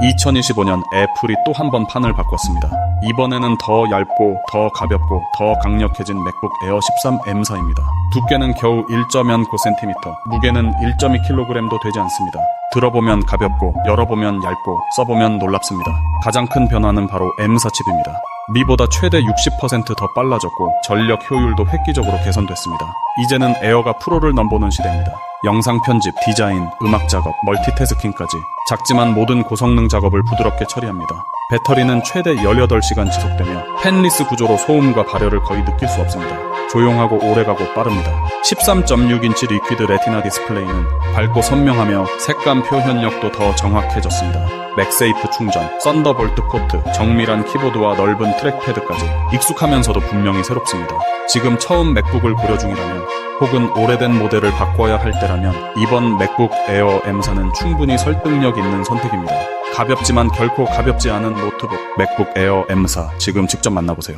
2025년 애플이 또 한 번 판을 바꿨습니다. 이번에는 더 얇고 더 가볍고 더 강력해진 맥북 에어 13 M사입니다. 두께는 겨우 1.9cm, 무게는 1.2kg도 되지 않습니다. 들어보면 가볍고 열어보면 얇고 써보면 놀랍습니다. 가장 큰 변화는 바로 M사 칩입니다. 미보다 최대 60%더 빨라졌고 전력 효율도 획기적으로 개선됐습니다. 이제는 에어가 프로를 넘보는 시대입니다. 영상 편집, 디자인, 음악 작업, 멀티태스킹까지 작지만 모든 고성능 작업을 부드럽게 처리합니다. 배터리는 최대 18시간 지속되며 펜리스 구조로 소음과 발열을 거의 느낄 수 없습니다. 조용하고 오래가고 빠릅니다. 13.6인치 리퀴드 레티나 디스플레이는 밝고 선명하며 색감 표현력도 더 정확해졌습니다. 맥세이프 충전, 썬더볼트 포트, 정밀한 키보드와 넓은 트랙패드까지 익숙하면서도 분명히 새롭습니다. 지금 처음 맥북을 고려 중이라면 혹은 오래된 모델을 바꿔야 할 때라면 이번 맥북 에어 M사는 충분히 설득력 있는 선택입니다. 가볍지만 결코 가볍지 않은 노트북 맥북 에어 M사 지금 직접 만나보세요.